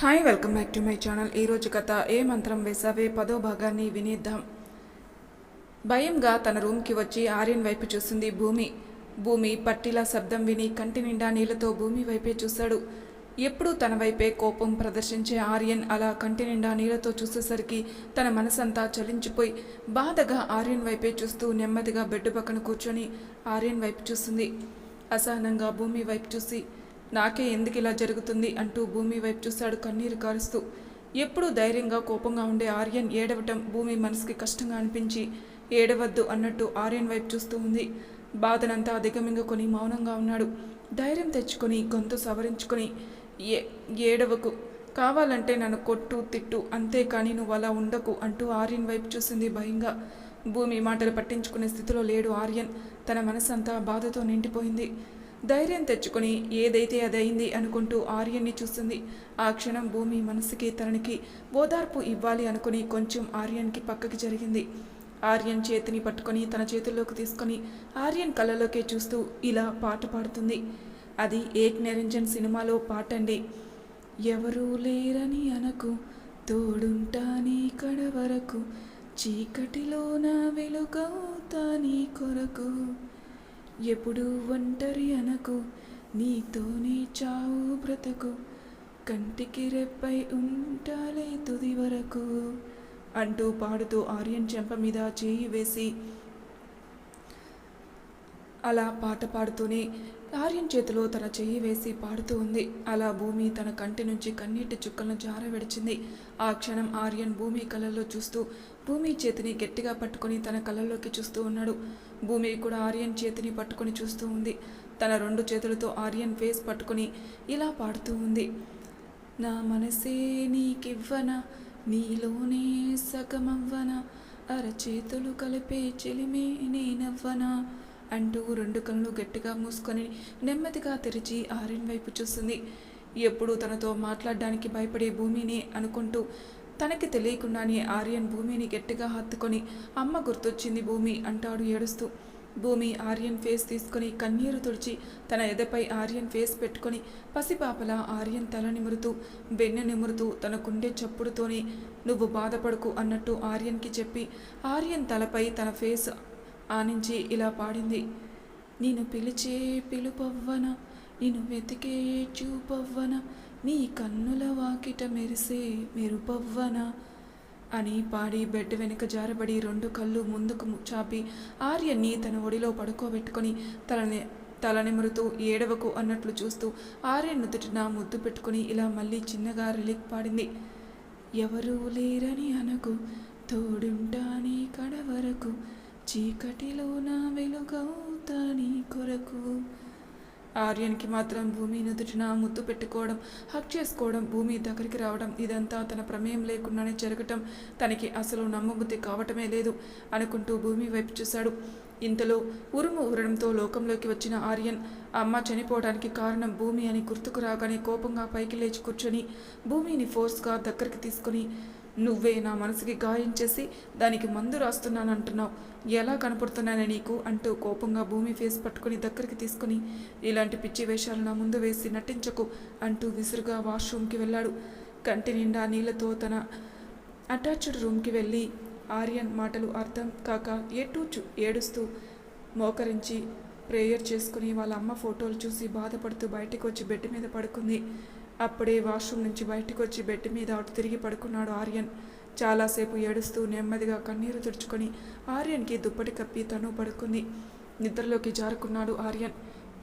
Hi welcome back to my channel. ఈరోజు కథ ఏ మంత్రం వేసావే పదో భాగాన్ని వినేద్దాం. భయంగా తన రూమ్కి వచ్చి ఆర్యన్ వైపు చూసింది భూమి. భూమి పట్టిలా శబ్దం విని కంటి నిండా నీళ్ళతో భూమి వైపే చూశాడు. ఎప్పుడూ తన వైపే కోపం ప్రదర్శించే ఆర్యన్ అలా కంటి నిండా నీళ్ళతో చూసేసరికి తన మనసంతా చలించిపోయి బాధగా ఆర్యన్ వైపే చూస్తూ నెమ్మదిగా బెడ్ పక్కన కూర్చొని ఆర్యన్ వైపు చూసింది. అసహనంగా భూమి వైపు చూసి నాకే ఎందుకు ఇలా జరుగుతుంది అంటూ భూమి వైపు చూశాడు కన్నీరు కారుస్తూ. ఎప్పుడూ ధైర్యంగా కోపంగా ఉండే ఆర్యన్ ఏడవటం భూమి మనసుకి కష్టంగా అనిపించి ఏడవద్దు అన్నట్టు ఆర్యన్ వైపు చూస్తూ ఉంది. బాధనంతా అధిగమింగుకొని మౌనంగా ఉన్నాడు. ధైర్యం తెచ్చుకొని గొంతు సవరించుకొని ఏ ఏడవకు. కావాలంటే నన్ను కొట్టు తిట్టు అంతేకాని నువ్వు అలా ఉండకు అంటూ ఆర్యన్ వైపు చూసింది భయంగా భూమి మాటలు పట్టించుకునే స్థితిలో లేడు ఆర్యన్. తన మనసంతా బాధతో నిండిపోయింది. ధైర్యం తెచ్చుకొని ఏదైతే అదైంది అనుకుంటూ ఆర్యన్ని చూస్తుంది. ఆ క్షణం భూమి మనసుకి తననికి ఓదార్పు ఇవ్వాలి అనుకుని కొంచెం ఆర్యన్కి పక్కకి జరిగింది. ఆర్యన్ చేతిని పట్టుకొని తన చేతుల్లోకి తీసుకొని ఆర్యన్ కళ్ళలోకే చూస్తూ ఇలా పాట పాడుతుంది. అది ఏక్ నిరంజన్ సినిమాలో పాట అండి. ఎవరూ లేరని అనకు తోడుంటా నీ కడ వరకు చీకటిలో నా వెలుగవుతా నీ కొరకు. ఎప్పుడు ఒంటరి అనకు నీతోనే చావు బ్రతకు. కంటికి రెప్పై ఉంటాలే తుది వరకు. అంటూ పాడుతూ ఆర్యన్ చెంప మీద చేయి వేసి అలా పాట పాడుతూనే ఆర్యన్ చేతిలో తన చెయ్యి వేసి పాడుతూ ఉంది. అలా భూమి తన కంటి నుంచి కన్నీటి చుక్కలను జార విడిచింది ఆ క్షణం ఆర్యన్ భూమి కళ్ళల్లో చూస్తూ భూమి చేతిని గట్టిగా పట్టుకొని తన కళ్ళల్లోకి చూస్తూ ఉన్నాడు. భూమి కూడా ఆర్యన్ చేతిని పట్టుకొని చూస్తూ ఉంది. తన రెండు చేతులతో ఆర్యన్ ఫేస్ పట్టుకొని ఇలా పాడుతూ ఉంది. నా మనసే నీకివ్వన? నీలోనే సగమవ్వనా? అరచేతులు కలిపే చెలిమే నేనవ్వనా? అంటూ రెండు కళ్ళు గట్టిగా మూసుకొని నెమ్మదిగా తెరిచి ఆర్యన్ వైపు చూస్తుంది ఎప్పుడు తనతో మాట్లాడడానికి భయపడే భూమిని అనుకుంటూ తనకి తెలియకుండానే ఆర్యన్ భూమిని గట్టిగా హత్తుకొని అమ్మ గుర్తొచ్చింది భూమి అంటాడు ఏడుస్తూ. భూమి ఆర్యన్ ఫేస్ తీసుకొని కన్నీరు తుడిచి తన ఎదపై ఆర్యన్ ఫేస్ పెట్టుకొని పసిపాపల ఆర్యన్ తల నిమురుతూ వెన్నె నిమురుతూ తన కుండే చప్పుడుతోనే నువ్వు బాధపడకు అన్నట్టు ఆర్యన్కి చెప్పి ఆర్యన్ తలపై తన ఫేస్ ఆనించి ఇలా పాడింది. నేను పిలిచే పిలుపవ్వన నేను వెతికే చూపవ్వన నీ కన్నుల వాకిట మెరిసే మెరుపవ్వన అని పాడి బెడ్ వెనుక జారబడి రెండు కళ్ళు ముందుకు చాపి ఆర్యన్ని తన ఒడిలో పడుకోబెట్టుకొని తలని తల నిమురుతూ ఏడవకు అన్నట్లు చూస్తూ ఆర్యన్ నుదుటిన ముద్దు పెట్టుకుని ఇలా మళ్ళీ చిన్నగా రిలీక్ పాడింది. ఎవరూ లేరని అనకు తోడుంటానే కడ వరకు చీకటిలో నా వెలుగవుతా నీ కొరకు. ఆర్యన్కి మాత్రం భూమి నుదుటిన ముద్దు పెట్టుకోవడం హక్ చేసుకోవడం భూమి దగ్గరికి రావడం ఇదంతా తన ప్రమేయం లేకుండానే జరగటం తనకి అసలు నమ్మబుద్ధి కావటమే లేదు అనుకుంటూ భూమి వైపు చూశాడు. ఇంతలో ఉరుము ఉరడంతో లోకంలోకి వచ్చిన ఆర్యన్ అమ్మ చనిపోవడానికి కారణం భూమి అని గుర్తుకు రాగానే కోపంగా పైకి లేచి కూర్చొని భూమిని ఫోర్స్గా దగ్గరికి తీసుకొని నువ్వే నా మనసుకి గాయం చేసి దానికి మందు రాస్తున్నాను అంటున్నావు ఎలా కనపడుతున్నానే నీకు? అంటూ కోపంగా భూమి ఫేస్ పట్టుకొని దగ్గరికి తీసుకొని ఇలాంటి పిచ్చి వేషాలు నా ముందు వేసి నటించకు అంటూ విసురుగా వాష్రూమ్కి వెళ్ళాడు. కంటి నిండా నీళ్ళతో తన అటాచ్డ్ రూమ్కి వెళ్ళి ఆర్యన్ మాటలు అర్థం కాక ఏటూచు ఏడుస్తూ మోకరించి ప్రేయర్ చేసుకుని వాళ్ళ అమ్మ ఫోటోలు చూసి బాధపడుతూ బయటకు వచ్చి బెడ్ మీద పడుకుంది. అప్పుడే వాష్రూమ్ నుంచి బయటకు వచ్చి బెడ్ మీద అటు తిరిగి పడుకున్నాడు ఆర్యన్. చాలాసేపు ఏడుస్తూ నెమ్మదిగా కన్నీరు తుడుచుకొని ఆర్యన్కి దుప్పటి కప్పి తను పడుకుంది. నిద్రలోకి జారుకున్నాడు ఆర్యన్.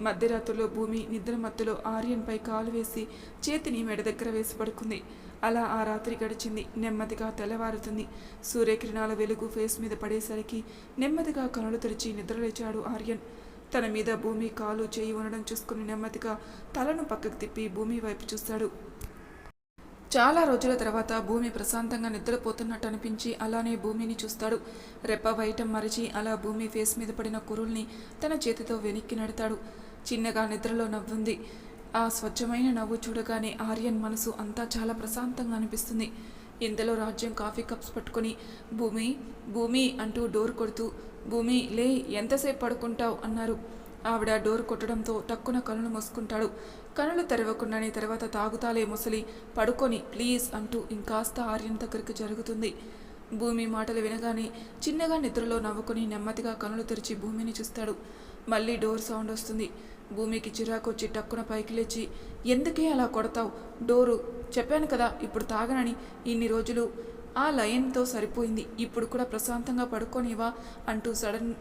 మధ్యరాత్రిలో భూమి నిద్ర మత్తులో ఆర్యన్పై కాలు వేసి చేతిని మెడ దగ్గర వేసి పడుకుంది. అలా ఆ రాత్రి గడిచింది. నెమ్మదిగా తెల్లవారుతుంది. సూర్యకిరణాల వెలుగు ఫేస్ మీద పడేసరికి నెమ్మదిగా కనులు తెరిచి నిద్రలేచాడు ఆర్యన్. తన మీద భూమి కాలు చేయి ఉండడం చూసుకుని నెమ్మదిగా తలను పక్కకు తిప్పి భూమి వైపు చూశాడు. చాలా రోజుల తర్వాత భూమి ప్రశాంతంగా నిద్రపోతున్నట్టు అనిపించి అలానే భూమిని చూస్తాడు. రెప్ప వైటం మరిచి అలా భూమి ఫేస్ మీద పడిన కురుల్ని తన చేతితో వెనక్కి నడతాడు. చిన్నగా నిద్రలో నవ్వుంది. ఆ స్వచ్ఛమైన నవ్వు చూడగానే ఆర్యన్ మనసు అంతా చాలా ప్రశాంతంగా అనిపిస్తుంది. ఇంతలో రాజ్యం కాఫీ కప్స్ పట్టుకొని భూమి భూమి అంటూ డోర్ కొడుతూ భూమి లే ఎంతసేపు పడుకుంటావు? అన్నారు. ఆవిడ డోర్ కొట్టడంతో టక్కున కనులు మూసుకుంటాడు. కనులు తెరవకుండానే తర్వాత తాగుతాలే ముసలి పడుకొని ప్లీజ్ అంటూ ఇంకాస్త ఆర్యన్ దగ్గరికి జరుగుతుంది. భూమి మాటలు వినగానే చిన్నగా నిద్రలో నవ్వుకొని నెమ్మదిగా కనులు తెరిచి భూమిని చూస్తాడు. మళ్ళీ డోర్ సౌండ్ వస్తుంది. భూమికి చిరాకొచ్చి టక్కున పైకి లేచి ఎందుకే అలా కొడతావు? డోరు చెప్పాను కదా ఇప్పుడు తాగనని. ఇన్ని రోజులు ఆ లయన్తో సరిపోయింది. ఇప్పుడు కూడా ప్రశాంతంగా పడుకోనివా అంటూ సడన్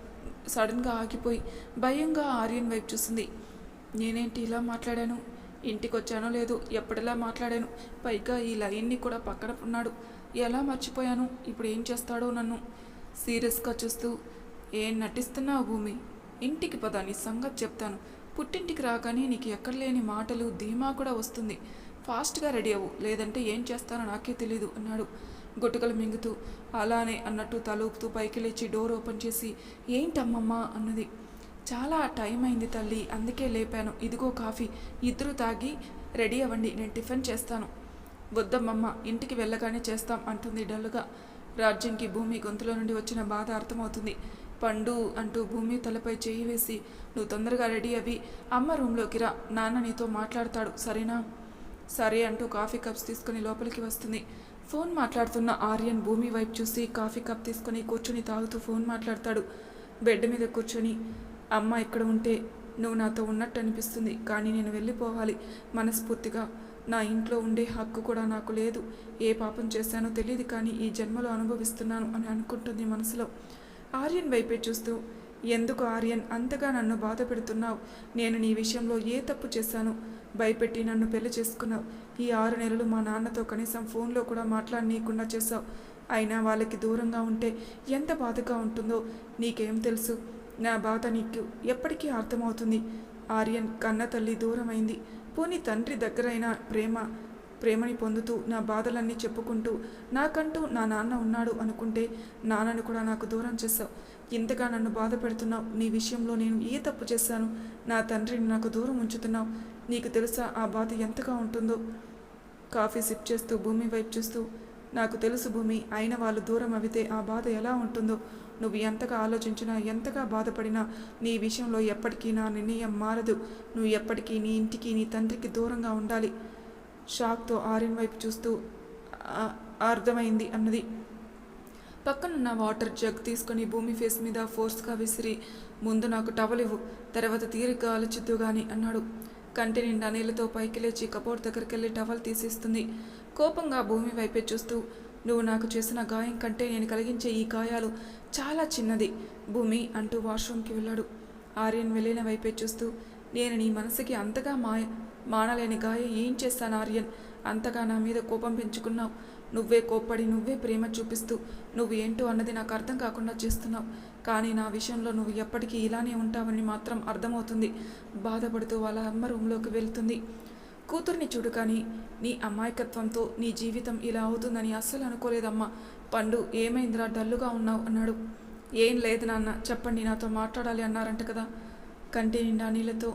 సడన్గా ఆగిపోయి భయంగా ఆర్యన్ వైపు చూస్తుంది నేనేంటి ఇలా మాట్లాడాను? ఇంటికి వచ్చానో లేదు ఎప్పటిలా మాట్లాడాను. పైగా ఈ లైన్ని కూడా పక్కన ఉన్నాడు. ఎలా మర్చిపోయాను? ఇప్పుడు ఏం చేస్తాడో నన్ను సీరియస్గా చూస్తూ ఏం నటిస్తున్నావు భూమి? ఇంటికి పద నీ సంగతి చెప్తాను. పుట్టింటికి రాగానే నీకు ఎక్కడ లేని మాటలు ధీమా కూడా వస్తుంది. ఫాస్ట్గా రెడీ అవ్వు. లేదంటే ఏం చేస్తానో నాకే తెలీదు అన్నాడు. గుటకలు మింగుతూ అలానే అన్నట్టు తలూపుతూ పైకి లేచి డోర్ ఓపెన్ చేసి ఏంటమ్మమ్మా అన్నది. చాలా టైం అయింది తల్లి అందుకే లేపాను. ఇదిగో కాఫీ. ఇద్దరు తాగి రెడీ అవ్వండి నేను టిఫిన్ చేస్తాను. వద్దమ్మమ్మ ఇంటికి వెళ్ళగానే చేస్తాం అంటుంది డల్లుగా రాజ్యంకి భూమి గొంతులో నుండి వచ్చిన బాధ అర్థమవుతుంది. పండు అంటూ భూమి తలపై చేయి వేసి నువ్వు తొందరగా రెడీ అవి అమ్మ రూమ్లోకి రా. నాన్న నీతో మాట్లాడతాడు. సరేనా? సరే అంటూ కాఫీ కప్స్ తీసుకుని లోపలికి వస్తుంది. ఫోన్ మాట్లాడుతున్న ఆర్యన్ భూమి వైపు చూసి కాఫీ కప్ తీసుకుని కూర్చుని తాగుతూ ఫోన్ మాట్లాడతాడు. బెడ్ మీద కూర్చొని అమ్మ ఇక్కడ ఉంటే నువ్వు నాతో ఉన్నట్టు అనిపిస్తుంది కానీ నేను వెళ్ళిపోవాలి మనస్ఫూర్తిగా. నా ఇంట్లో ఉండే హక్కు కూడా నాకు లేదు. ఏ పాపం చేశానో తెలియదు కానీ ఈ జన్మలో అనుభవిస్తున్నాను అని అనుకుంటుంది మనసులో. ఆర్యన్ వైపే చూస్తూ ఎందుకు ఆర్యన్ అంతగా నన్ను బాధ పెడుతున్నావు? నేను నీ విషయంలో ఏ తప్పు చేశాను? భయపెట్టి నన్ను పెళ్ళి చేసుకున్నావు. ఈ ఆరు నెలలు మా నాన్నతో కనీసం ఫోన్లో కూడా మాట్లాడనీయకుండా చేశావు. అయినా వాళ్ళకి దూరంగా ఉంటే ఎంత బాధగా ఉంటుందో నీకేం తెలుసు? నా బాధ నీకు ఎప్పటికీ అర్థమవుతుంది. ఆర్యన్ కన్న తల్లి దూరమైంది. పోనీ తండ్రి దగ్గరైన ప్రేమ ప్రేమని పొందుతూ నా బాధలన్నీ చెప్పుకుంటూ నాకంటూ నా నాన్న ఉన్నాడు అనుకుంటే నాన్నను కూడా నాకు దూరం చేశావు. ఇంతగా నన్ను బాధ పెడుతున్నావు. నీ విషయంలో నేను ఏ తప్పు చేశాను? నా తండ్రిని నాకు దూరం ఉంచుతున్నావు. నీకు తెలుసా ఆ బాధ ఎంతగా ఉంటుందో? కాఫీ సిప్ చేస్తూ భూమి వైపు చూస్తూ నాకు తెలుసు భూమి అయిన వాళ్ళు దూరం అవితే ఆ బాధ ఎలా ఉంటుందో? నువ్వు ఎంతగా ఆలోచించినా ఎంతగా బాధపడినా నీ విషయంలో ఎప్పటికీ నా నిర్ణయం మారదు. నువ్వు ఎప్పటికీ నీ ఇంటికి నీ తండ్రికి దూరంగా ఉండాలి. షాక్తో ఆర్యన్ వైపు చూస్తూ అర్థమైంది అన్నది. పక్కనున్న వాటర్ జగ్ తీసుకొని భూమి ఫేస్ మీద ఫోర్స్గా విసిరి ముందు నాకు టవల్ ఇవ్వు తర్వాత తీరిక ఆలోచిద్దు గాని అన్నాడు. కంటి నిండా నీళ్ళతో పైకి లేచి కపోర్ దగ్గరికి వెళ్ళి టవల్ తీసిస్తుంది. కోపంగా భూమి వైపే చూస్తూ నువ్వు నాకు చేసిన గాయం కంటే నేను కలిగించే ఈ గాయాలు చాలా చిన్నది భూమి అంటూ వాష్రూమ్కి వెళ్ళాడు. ఆర్యన్ వెళ్ళిన వైపే చూస్తూ నేను నీ మనసుకి అంతగా మాయ మానలేని గాయం ఏం చేస్తాను ఆర్యన్? అంతగా నా మీద కోపం పెంచుకున్నావు. నువ్వే కోప్పడి నువ్వే ప్రేమ చూపిస్తూ నువ్వు ఏంటో అన్నది నాకు అర్థం కాకుండా చేస్తున్నావు. కానీ నా విషయంలో నువ్వు ఎప్పటికీ ఇలానే ఉంటావని మాత్రం అర్థమవుతుంది. బాధపడుతూ వాళ్ళ అమ్మ రూమ్లోకి వెళ్తుంది. కూతుర్ని చూడు కానీ నీ అమాయకత్వంతో నీ జీవితం ఇలా అవుతుందని అస్సలు అనుకోలేదమ్మా. పండు ఏమైందిరా? డల్లుగా ఉన్నావు అన్నాడు. ఏం లేదు నాన్న చెప్పండి నాతో మాట్లాడాలి అన్నారంట కదా. కంటి నిండా నీళ్ళతో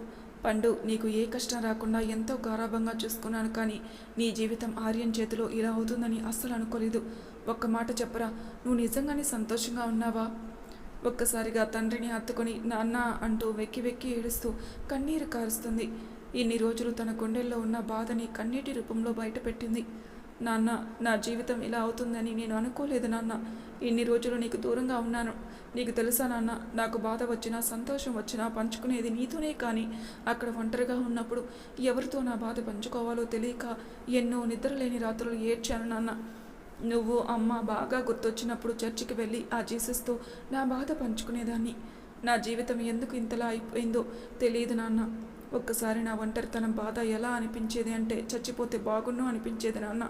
పండు నీకు ఏ కష్టం రాకుండా ఎంతో గారాభంగా చూసుకున్నాను కానీ నీ జీవితం ఆర్యన్ చేతిలో ఇలా అవుతుందని అస్సలు అనుకోలేదు. ఒక్క మాట చెప్పరా? నువ్వు నిజంగానే సంతోషంగా ఉన్నావా? ఒక్కసారిగా తండ్రిని హత్తుకొని నాన్న అంటూ వెక్కి వెక్కి ఏడుస్తూ కన్నీరు కారుస్తుంది. ఇన్ని రోజులు తన గుండెల్లో ఉన్న బాధని కన్నీటి రూపంలో బయటపెట్టింది. నాన్న నా జీవితం ఇలా అవుతుందని నేను అనుకోలేదు నాన్న. ఇన్ని రోజులు నీకు దూరంగా ఉన్నాను. నీకు తెలుసా నాన్న నాకు బాధ వచ్చినా సంతోషం వచ్చినా పంచుకునేది నీతోనే కానీ అక్కడ ఒంటరిగా ఉన్నప్పుడు ఎవరితో నా బాధ పంచుకోవాలో తెలియక ఎన్నో నిద్రలేని రాత్రులు ఏడ్చాను నాన్న. నువ్వు అమ్మ బాగా గుర్తొచ్చినప్పుడు చర్చికి వెళ్ళి ఆ జీసస్తో నా బాధ పంచుకునేదాన్ని. నా జీవితం ఎందుకు ఇంతలా అయిపోయిందో తెలియదు నాన్న. ఒక్కసారి నా ఒంటరితనం బాధ ఎలా అనిపించేది అంటే చచ్చిపోతే బాగున్ను అనిపించేది నాన్న.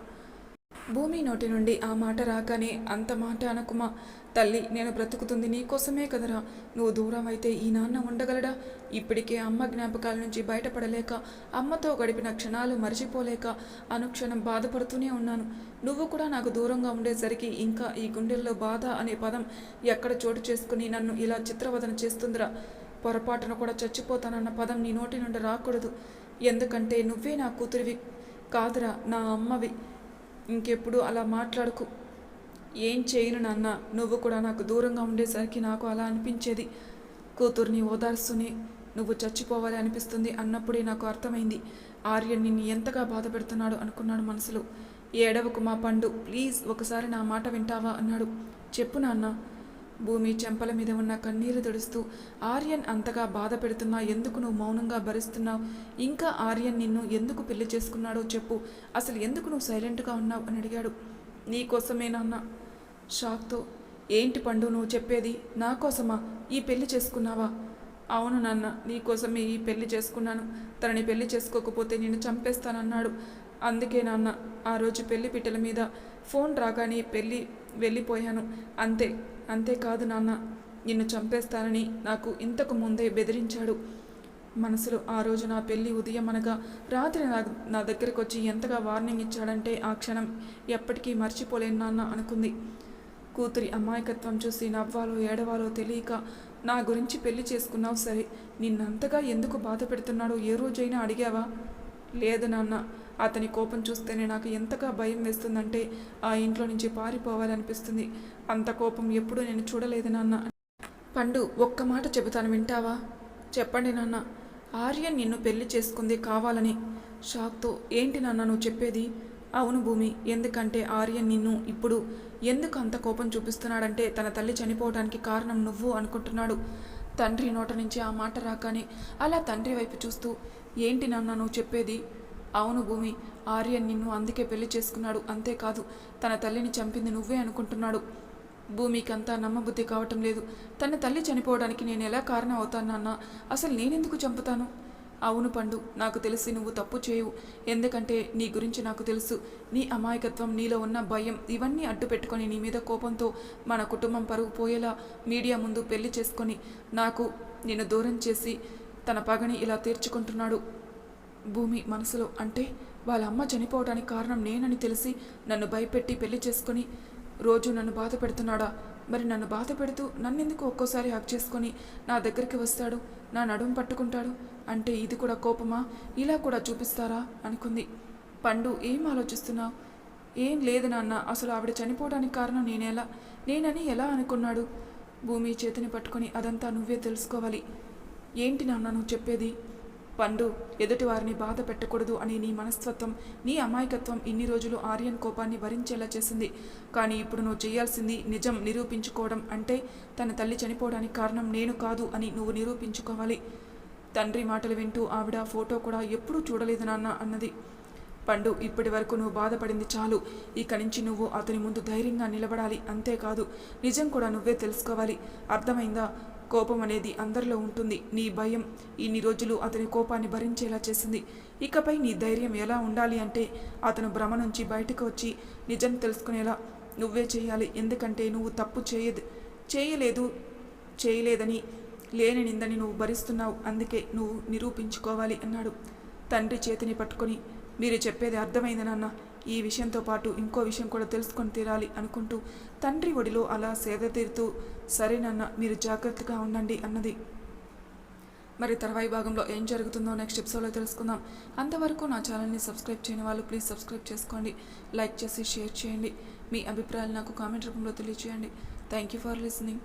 భూమి నోటి నుండి ఆ మాట రాగానే అంత మాట అనకుమా తల్లి నేను బ్రతుకుతుంది నీకోసమే కదరా నువ్వు దూరం అయితే ఈ నాన్న ఉండగలడా? ఇప్పటికే అమ్మ జ్ఞాపకాల నుంచి బయటపడలేక అమ్మతో గడిపిన క్షణాలు మర్చిపోలేక అనుక్షణం బాధపడుతూనే ఉన్నాను. నువ్వు కూడా నాకు దూరంగా ఉండేసరికి ఇంకా ఈ గుండెల్లో బాధ అనే పదం ఎక్కడ చోటు చేసుకుని నన్ను ఇలా చిత్రవదన చేస్తుందిరా? పొరపాటున కూడా చచ్చిపోతానన్న పదం నీ నోటి నుండి రాకూడదు. ఎందుకంటే నువ్వే నా కూతురివి కాదురా నా అమ్మవి. ఇంకెప్పుడు అలా మాట్లాడుకు. ఏం చేయను నాన్న నువ్వు కూడా నాకు దూరంగా ఉండేసరికి నాకు అలా అనిపించేది. కూతుర్ని ఓదార్సుని నువ్వు చచ్చిపోవాలి అనిపిస్తుంది అన్నప్పుడే నాకు అర్థమైంది. ఆర్యన్ నిన్ను ఎంతగా బాధ పెడుతున్నాడు అనుకున్నాడు మనసులో. ఏడవకు మా పండు ప్లీజ్ ఒకసారి నా మాట వింటావా అన్నాడు. చెప్పు నాన్న. భూమి చెంపల మీద ఉన్న కన్నీరు తుడుస్తూ ఆర్యన్ అంతగా బాధ పెడుతున్నా ఎందుకు నువ్వు మౌనంగా భరిస్తున్నావు? ఇంకా ఆర్యన్ నిన్ను ఎందుకు పెళ్ళి చేసుకున్నాడో చెప్పు. అసలు ఎందుకు నువ్వు సైలెంట్గా ఉన్నావు? అని అడిగాడు. నీకోసమే నాన్న. షాక్తో ఏంటి పండు నువ్వు చెప్పేది? నా కోసమా? ఈ పెళ్ళి చేసుకున్నావా? అవును నాన్న నీకోసమే ఈ పెళ్ళి చేసుకున్నాను. తనని పెళ్ళి చేసుకోకపోతే నేను చంపేస్తానన్నాడు. అందుకే నాన్న ఆ రోజు పెళ్ళి పిట్టల మీద ఫోన్ రాగానే పెళ్ళి వెళ్ళిపోయాను. అంతే అంతేకాదు నాన్న. నిన్ను చంపేస్తానని నాకు ఇంతకు ముందే బెదిరించాడు. మనసులో ఆ రోజు నా పెళ్ళి ఉదయం అనగా రాత్రి నా నా దగ్గరకు వచ్చి ఎంతగా వార్నింగ్ ఇచ్చాడంటే ఆ క్షణం ఎప్పటికీ మర్చిపోలేను నాన్న అనుకుంది. కూతురి అమాయకత్వం చూసి నవ్వాలో ఏడవాలో తెలియక నా గురించి పెళ్ళి చేసుకున్నావు సరే నిన్నంతగా ఎందుకు బాధ పెడుతున్నాడో ఏ రోజైనా అడిగావా? లేదు నాన్న. అతని కోపం చూస్తేనే నాకు ఎంతగా భయం వేస్తుందంటే ఆ ఇంట్లో నుంచి పారిపోవాలనిపిస్తుంది. అంత కోపం ఎప్పుడూ నేను చూడలేదు నాన్న. పండు ఒక్క మాట చెబుతాను వింటావా? చెప్పండి నాన్న. ఆర్యన్ నిన్ను పెళ్ళి చేసుకుంది కావాలని. షాక్తో ఏంటి నాన్న నువ్వు చెప్పేది? అవును భూమి ఎందుకంటే ఆర్యన్ నిన్ను ఇప్పుడు ఎందుకు అంత కోపం చూపిస్తున్నాడంటే తన తల్లి చనిపోవడానికి కారణం నువ్వు అనుకుంటున్నాడు. తండ్రి నోట నుంచి ఆ మాట రాగానే అలా తండ్రి వైపు చూస్తూ ఏంటి నాన్న నువ్వు చెప్పేది? అవును భూమి ఆర్యన్ నిన్ను అందుకే పెళ్ళి చేసుకున్నాడు. అంతేకాదు తన తల్లిని చంపింది నువ్వే అనుకుంటున్నాడు. భూమికంతా నమ్మబుద్ధి కావటం లేదు. తన తల్లి చనిపోవడానికి నేను ఎలా కారణం అవుతాను నాన్న? అసలు నేనెందుకు చంపుతాను? అవును పండు నాకు తెలిసి నువ్వు తప్పు చేయవు. ఎందుకంటే నీ గురించి నాకు తెలుసు. నీ అమాయకత్వం నీలో ఉన్న భయం ఇవన్నీ అడ్డు పెట్టుకొని నీ మీద కోపంతో మన కుటుంబం పరుగు పోయేలా మీడియా ముందు పెళ్ళి చేసుకొని నాకు నిన్ను దూరం చేసి తన పగని ఇలా తీర్చుకుంటున్నాడు. భూమి మనసులో అంటే వాళ్ళ అమ్మ చనిపోవడానికి కారణం నేనని తెలిసి నన్ను భయపెట్టి పెళ్ళి చేసుకొని రోజు నన్ను బాధ పెడుతున్నాడా? మరి నన్ను బాధ పెడుతూ నన్నెందుకు ఒక్కోసారి హక్ చేసుకొని నా దగ్గరికి వస్తాడు? నా నడుము పట్టుకుంటాడు? అంటే ఇది కూడా కోపమా? ఇలా కూడా చూపిస్తారా? అనుకుంది. పండు ఏం ఆలోచిస్తున్నావు? ఏం లేదు నాన్న అసలు ఆవిడ చనిపోవడానికి కారణం నేనేలా? నేనని ఎలా అనుకున్నాడు? భూమి చేతిని పట్టుకొని అదంతా నువ్వే తెలుసుకోవాలి. ఏంటి నాన్న నువ్వు చెప్పేది? పండు ఎదుటివారిని బాధ పెట్టకూడదు అనే నీ మనస్తత్వం నీ అమాయకత్వం ఇన్ని రోజులు ఆర్యన్ కోపాన్ని భరించేలా చేసింది. కానీ ఇప్పుడు నువ్వు చేయాల్సింది నిజం నిరూపించుకోవడం అంటే తన తల్లి చనిపోవడానికి కారణం నేను కాదు అని నువ్వు నిరూపించుకోవాలి. తండ్రి మాటలు వింటూ ఆవిడ ఫోటో కూడా ఎప్పుడూ చూడలేదు నాన్న అన్నది. పండు ఇప్పటి వరకు నువ్వు బాధపడింది చాలు. ఇక నుంచి నువ్వు అతని ముందు ధైర్యంగా నిలబడాలి. అంతేకాదు నిజం కూడా నువ్వే తెలుసుకోవాలి. అర్థమైందా? కోపం అనేది అందరిలో ఉంటుంది. నీ భయం ఇన్ని రోజులు అతని కోపాన్ని భరించేలా చేసింది. ఇకపై నీ ధైర్యం ఎలా ఉండాలి అంటే అతను భ్రమ నుంచి బయటకు వచ్చి నిజం తెలుసుకునేలా నువ్వే చేయాలి. ఎందుకంటే నువ్వు తప్పు చేయదు చేయలేదు చేయలేదని లేని నిందని నువ్వు భరిస్తున్నావు. అందుకే నువ్వు నిరూపించుకోవాలి అన్నాడు. తండ్రి చేతిని పట్టుకొని మీరు చెప్పేది అర్థమైంది నాన్న. ఈ విషయంతో పాటు ఇంకో విషయం కూడా తెలుసుకొని తీరాలి అనుకుంటూ తండ్రి ఒడిలో అలా సేద తీరుతూ సరేనన్న మీరు జాగ్రత్తగా ఉండండి అన్నది. మరి తర్వాయి భాగంలో ఏం జరుగుతుందో నెక్స్ట్ ఎపిసోడ్లో తెలుసుకుందాం. అంతవరకు నా ఛానల్ని సబ్స్క్రైబ్ చేయని వాళ్ళు ప్లీజ్ సబ్స్క్రైబ్ చేసుకోండి. లైక్ చేసి షేర్ చేయండి. మీ అభిప్రాయాలు నాకు కామెంట్ రూపంలో తెలియచేయండి. Thank you for listening